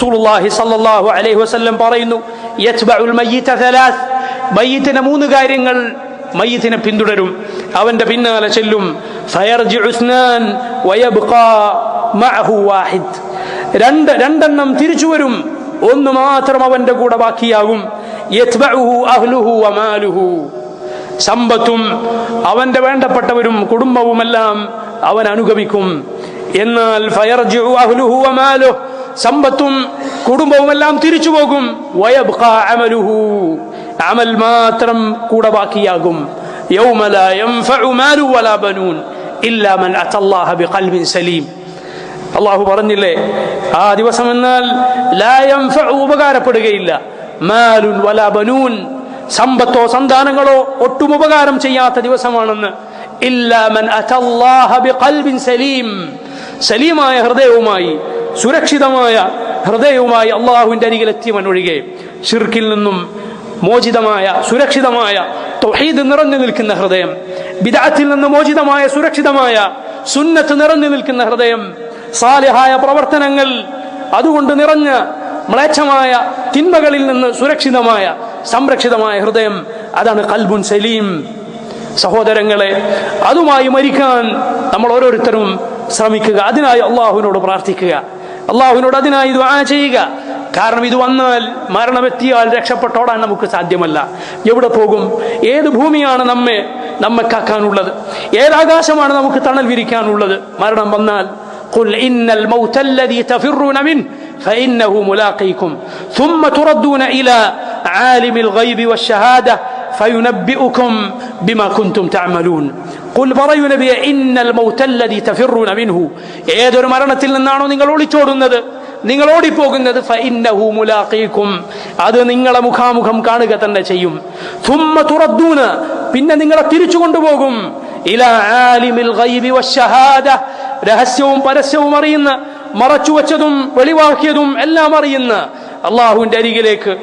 റസൂലുള്ളാഹി സല്ലല്ലാഹു അലൈഹി വസല്ലം പറയുന്നു യത്ബഉൽ മയ്യിത തലാസ് മയ്യിത്തിനെ മൂന്ന് കാര്യങ്ങൾ മയ്യിതിനെ പിന്തുടരും. അവന്റെ പിന്നാലെ ചെല്ലും വാഹിദ്. രണ്ട് രണ്ടെണ്ണം തിരിച്ചു വരും ഒന്ന് മാത്രം അവന്റെ കൂടെ ബാക്കിയാകും യത്ബഉഹു അഹ്ലുഹു വമാലുഹു സമ്പത്തും അവന്റെ വേണ്ടപ്പെട്ടവരും കുടുംബവുമെല്ലാം അവൻ അനുഗമിക്കും. എന്നാൽ ഫയർജിഉ അഹ്ലുഹു വമാലുഹു സമ്പത്തും കുടുംബവുമെല്ലാം തിരിച്ചു പോകും. അമൽ മാത്രം കൂടെ ബാക്കിയാകും. സലീം. അള്ളാഹു പറഞ്ഞില്ലേ ആ ദിവസം എന്നാൽ ഉപകാരപ്പെടുകയില്ല. മാലുൻ വലാ ബനൂൻ. സമ്പത്തോ സന്താനങ്ങളോ ഒട്ടും ഉപകാരം ചെയ്യാത്ത ദിവസമാണെന്ന്. സലീം. സലീമായ ഹൃദയവുമായി സുരക്ഷിതമായ ഹൃദയവുമായി അള്ളാഹുവിന്റെ അരികിൽ എത്തിയവൻ ഒഴികെ ഷിർക്കിൽ നിന്നും മോചിതമായ സുരക്ഷിതമായ തൊഹീദ് നിറഞ്ഞു നിൽക്കുന്ന ഹൃദയം ബിദാത്തിൽ നിന്ന് മോചിതമായ സുരക്ഷിതമായ സുന്നത്ത് നിറഞ്ഞു നിൽക്കുന്ന ഹൃദയം സാലിഹായ പ്രവർത്തനങ്ങൾ അതുകൊണ്ട് നിറഞ്ഞ മ്ലേച്ഛമായ തിന്മകളിൽ നിന്ന് സുരക്ഷിതമായ സംരക്ഷിതമായ ഹൃദയം അതാണ് കൽബുൻ സലീം. സഹോദരങ്ങളെ അതുമായി മരിക്കാൻ നമ്മൾ ഓരോരുത്തരും ശ്രമിക്കുക. അതിനായി അള്ളാഹുവിനോട് പ്രാർത്ഥിക്കുക. അള്ളാഹുവിനോട് അതിനായി ദുആ ചെയ്യുക കാരണം ഇത് വന്നാൽ മരണമെത്തിയാൽ രക്ഷപ്പെട്ടോടാൻ നമുക്ക് സാധ്യമല്ല എവിടെ പോകും ഏത് ഭൂമിയാണ് നമ്മെ നമ്മെ കാക്കാനുള്ളത് ഏതാകാശമാണ് നമുക്ക് തണൽ വിരിക്കാനുള്ളത് മരണം വന്നാൽ قل إن الموت الذي تفرون منه فإنه ملاقيكم ثم تردون إلى عالم الغيب والشهادة فينبئكم بما كنتم تعملون കുൽ പറയൂ നബിയെ ഇന്നൽ മൗത്തല്ലതി തഫിറൂന മിൻഹു. ഏതൊരു മരണത്തിൽ നിന്നാണോ നിങ്ങൾ ഒളിച്ചോടുന്നത് നിങ്ങൾ ഓടിപ്പോകുന്നത് ഫഇന്നഹു മുലാഖീക്കും. അത് നിങ്ങളെ മുഖാമുഖം കാണുക തന്നെ ചെയ്യും. തുമ്മ തുറദ്ദൂന. പിന്നെ നിങ്ങളെ തിരിച്ചു കൊണ്ടുപോകും. ഇലാ ആലിമിൽ രഹസ്യവും പരസ്യവും അറിയുന്ന മറച്ചുവച്ചതും വെളിവാക്കിയതും എല്ലാം അറിയുന്ന അള്ളാഹുവിന്റെ അരികിലേക്ക്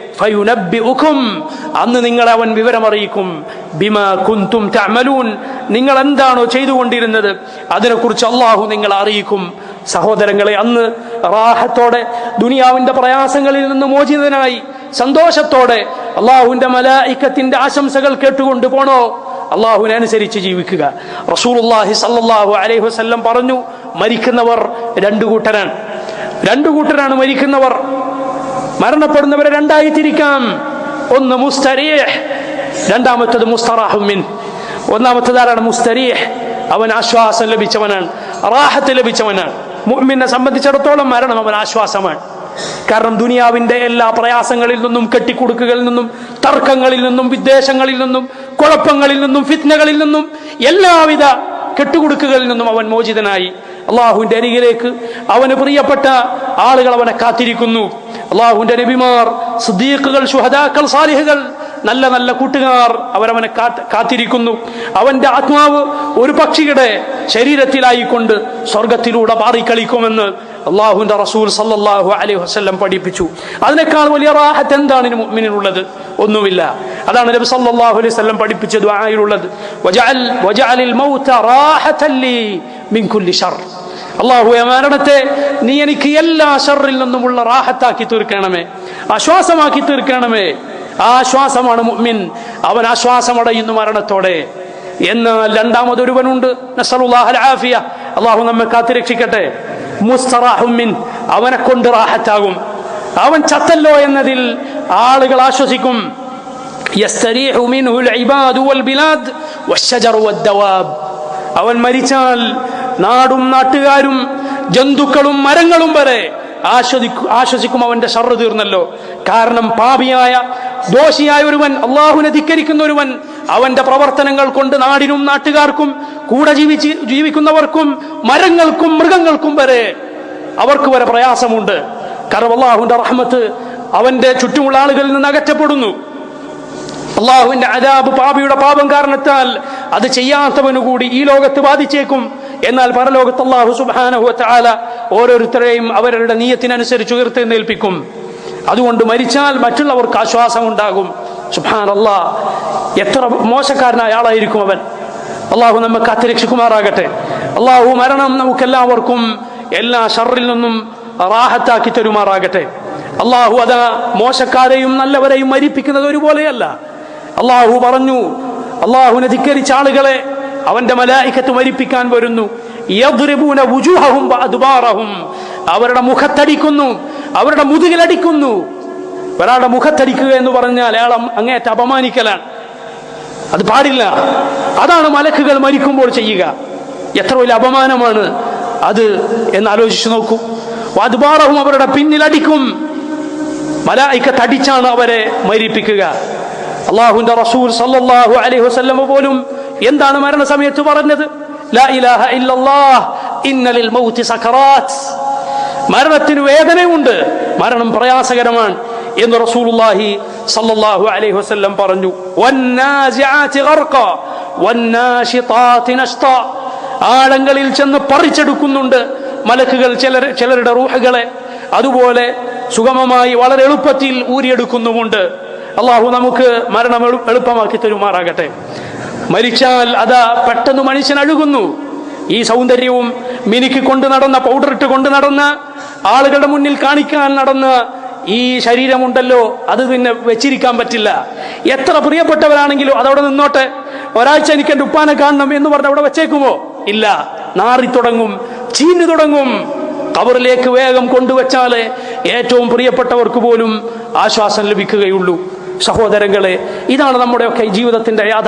അന്ന് നിങ്ങളെ അവൻ വിവരമറിയിക്കും. ബിമാ കുന്തും തഅമലൂൻ നിങ്ങൾ എന്താണോ ചെയ്തുകൊണ്ടിരുന്നത് അതിനെക്കുറിച്ച് അള്ളാഹു നിങ്ങളെ അറിയിക്കും. സഹോദരങ്ങളെ അന്ന് റാഹത്തോടെ ദുനിയാവിന്റെ പ്രയാസങ്ങളിൽ നിന്ന് മോചിതനായി സന്തോഷത്തോടെ അള്ളാഹുവിന്റെ മലായിക്കത്തിന്റെ ആശംസകൾ കേട്ടുകൊണ്ട് പോണോ? അള്ളാഹുവിനെ അനുസരിച്ച് ജീവിക്കുക. റസൂലുള്ളാഹി സല്ലാഹു അലൈഹി വസ്ല്ലം പറഞ്ഞു മരിക്കുന്നവർ രണ്ടു കൂട്ടരാണ്. രണ്ടു കൂട്ടരാണ് മരിക്കുന്നവർ. മരണപ്പെടുന്നവരെ രണ്ടായി തിരിക്കാം. ഒന്ന് മുസ്തരീഹ് രണ്ടാമത്തത് മുസ്തറാഹുമിൻ ഒന്നാമത്തത് ആരാണ് മുസ്തരീഹ്? അവൻ ആശ്വാസം ലഭിച്ചവനാണ്. റാഹത്ത് ലഭിച്ചവനാണ്. മുഅ്മിനെ സംബന്ധിച്ചിടത്തോളം മരണം അവൻ ആശ്വാസമാണ്. കാരണം ദുനിയാവിന്റെ എല്ലാ പ്രയാസങ്ങളിൽ നിന്നും കെട്ടിക്കുടുക്കുകളിൽ നിന്നും തർക്കങ്ങളിൽ നിന്നും വിദ്വേഷങ്ങളിൽ നിന്നും കുഴപ്പങ്ങളിൽ നിന്നും ഫിത്നകളിൽ നിന്നും എല്ലാവിധ കെട്ടുകൊടുക്കുകളിൽ നിന്നും അവൻ മോചിതനായി. അള്ളാഹുവിന്റെ അരികിലേക്ക് അവന് പ്രിയപ്പെട്ട ആളുകൾ അവനെ കാത്തിരിക്കുന്നു. അള്ളാഹുവിന്റെ നബിമാർ സുദ്ദീഖുകൾ ശുഹദാക്കൾ സാലിഹുകൾ നല്ല നല്ല കൂട്ടുകാർ അവരവനെ കാത്ത് കാത്തിരിക്കുന്നു. അവന്റെ ആത്മാവ് ഒരു പക്ഷിയുടെ ശരീരത്തിലായിക്കൊണ്ട് സ്വർഗത്തിലൂടെ പാറിക്കളിക്കുമെന്ന് അള്ളാഹുവിന്റെ റസൂൽ സല്ലാഹു അലൈഹി വസല്ലം പഠിപ്പിച്ചു. അതിനേക്കാൾ വലിയ റാഹത്ത് എന്താണ് മുഅ്മിനിനുള്ളത് ഒന്നുമില്ല. അതാണ് നബി സല്ലല്ലാഹു അലൈഹി വസല്ലം പഠിപ്പിച്ച ദുആയിലുള്ളത് വജഅൽ വജഅലിൽ മൗത റാഹതൻ ലി മിൻ കുല്ലി ഷർ. അള്ളാഹു മരണത്തെ നീ എനിക്ക് എല്ലാ ഷറിൽ നിന്നുമുള്ള റാഹത്താക്കി തീർക്കണമേ. ആശ്വാസമാക്കി തീർക്കണമേ. ആശ്വാസമാണ് മുഅ്മിൻ. അവൻ ആശ്വാസമടയുന്നു മരണത്തോടെ. എന്നാൽ രണ്ടാമതൊരുവനുണ്ട്. ആഫിയ അള്ളാഹു നമ്മെ കാത്തിരക്ഷിക്കട്ടെ. മുസ്തറാഹുമിൻ അവനെ കൊണ്ട് റാഹത്താകും. അവൻ ചത്തല്ലോ എന്നതിൽ ആളുകൾ ആശ്വസിക്കും. അവൻ മരിച്ചാൽ നാടും നാട്ടുകാരും ജന്തുക്കളും മരങ്ങളും വരെ ആശ്വസിക്കും ആശ്വസിക്കും അവന്റെ ഷർറ് തീർന്നല്ലോ. കാരണം പാപിയായ ദോഷിയായ ഒരുവൻ അള്ളാഹുവിനെ ധിക്കരിക്കുന്ന ഒരുവൻ അവന്റെ പ്രവർത്തനങ്ങൾ കൊണ്ട് നാടിനും നാട്ടുകാർക്കും കൂടെ ജീവിച്ച് ജീവിക്കുന്നവർക്കും മരങ്ങൾക്കും മൃഗങ്ങൾക്കും വരെ അവർക്ക് വരെ പ്രയാസമുണ്ട്. കാരണം അള്ളാഹുവിന്റെ റഹ്മത്ത് അവന്റെ ചുറ്റുമുള്ള ആളുകളിൽ നിന്ന് അകറ്റപ്പെടുന്നു. അള്ളാഹുവിന്റെ അതാബ് പാപിയുടെ പാപം കാരണത്താൽ അത് ചെയ്യാത്തവനു കൂടി ഈ ലോകത്ത് ബാധിച്ചേക്കും. എന്നാൽ പരലോകത്ത് അള്ളാഹു സുബാനഹുല ഓരോരുത്തരെയും അവരുടെ നീയത്തിനനുസരിച്ച് ഉയർത്തെഴുന്നേൽപ്പിക്കും അതുകൊണ്ട് മരിച്ചാൽ മറ്റുള്ളവർക്ക് ആശ്വാസം ഉണ്ടാകും. സുബാൻ അള്ളാ എത്ര മോശക്കാരനായ ആളായിരിക്കും അവൻ. അള്ളാഹു നമ്മെ കാത്തിരക്ഷിക്കുമാറാകട്ടെ അള്ളാഹു മരണം നമുക്കെല്ലാവർക്കും എല്ലാ ഷറിൽ നിന്നും റാഹത്താക്കി തരുമാറാകട്ടെ. അള്ളാഹു അതാ മോശക്കാരെയും നല്ലവരെയും മരിപ്പിക്കുന്നത് ഒരുപോലെയല്ല. അള്ളാഹു പറഞ്ഞു അള്ളാഹുവിനെ ധിക്കരിച്ച ആളുകളെ അവന്റെ മലായിക്കത്ത് മരിപ്പിക്കാൻ വരുന്നു. അവരുടെ മുഖത്തടിക്കുന്നു. അവരുടെ മുതുകിലടിക്കുന്നു. ഒരാളുടെ മുഖത്തടിക്കുക എന്ന് പറഞ്ഞാൽ അയാൾ അങ്ങേറ്റ അപമാനിക്കലാണ്. അത് പാടില്ല. അതാണ് മലക്കുകൾ മരിക്കുമ്പോൾ ചെയ്യുക. എത്ര വലിയ അപമാനമാണ് അത് എന്ന് ആലോചിച്ചു നോക്കൂ. വദ്ബാറഹും അവരുടെ പിന്നിലടിക്കും. മലായിക്കത്ത് അടിച്ചാണ് അവരെ മരിപ്പിക്കുക. അള്ളാഹുന്റെ റസൂൽ സല്ലാഹു അലൈഹി വസല്ലമ പോലും എന്താണ് മരണസമയത്ത് പറഞ്ഞത്? മരണത്തിന് വേദനയുണ്ട് മരണം പ്രയാസകരമാണ് എന്ന് റസൂലുള്ളാഹി സല്ലല്ലാഹു അലൈഹി വസല്ലം പറഞ്ഞു. വന്നാസിആതി ഗർഖ വന്നാശിതാതി നഷ്ത. ആഴങ്ങളിൽ ചെന്ന് പറിച്ചെടുക്കുന്നുണ്ട് മലക്കുകൾ ചിലർ ചിലരുടെ റൂഹുകളെ. അതുപോലെ സുഗമമായി വളരെ എളുപ്പത്തിൽ ഊരിയെടുക്കുന്നുമുണ്ട്. അള്ളാഹു നമുക്ക് മരണം എളു- എളുപ്പമാക്കി തരുമാറാകട്ടെ. മരിച്ചാൽ അതാ പെട്ടെന്ന് മനുഷ്യൻ അഴുകുന്നു. ഈ സൗന്ദര്യവും മിനുക്കി കൊണ്ട് നടന്ന പൗഡർ ഇട്ട് കൊണ്ട് നടന്ന് ആളുകളുടെ മുന്നിൽ കാണിക്കാൻ നടന്ന് ഈ ശരീരമുണ്ടല്ലോ അത് പിന്നെ വെച്ചിരിക്കാൻ പറ്റില്ല. എത്ര പ്രിയപ്പെട്ടവരാണെങ്കിലും അതവിടെ നിന്നോട്ടെ ഒരാഴ്ച എനിക്ക് എന്റെ ഉപ്പാനെ കാണണം എന്ന് പറഞ്ഞ് അവിടെ വെച്ചേക്കുമോ? ഇല്ല. നാറി തുടങ്ങും ചീഞ്ഞു തുടങ്ങും. കവറിലേക്ക് വേഗം കൊണ്ടുവച്ചാലേ ഏറ്റവും പ്രിയപ്പെട്ടവർക്ക് പോലും ആശ്വാസം ലഭിക്കുകയുള്ളൂ. സഹോദരങ്ങളെ ഇതാണ് നമ്മുടെയൊക്കെ ജീവിതത്തിന്റെ യാഥാർത്ഥ്യം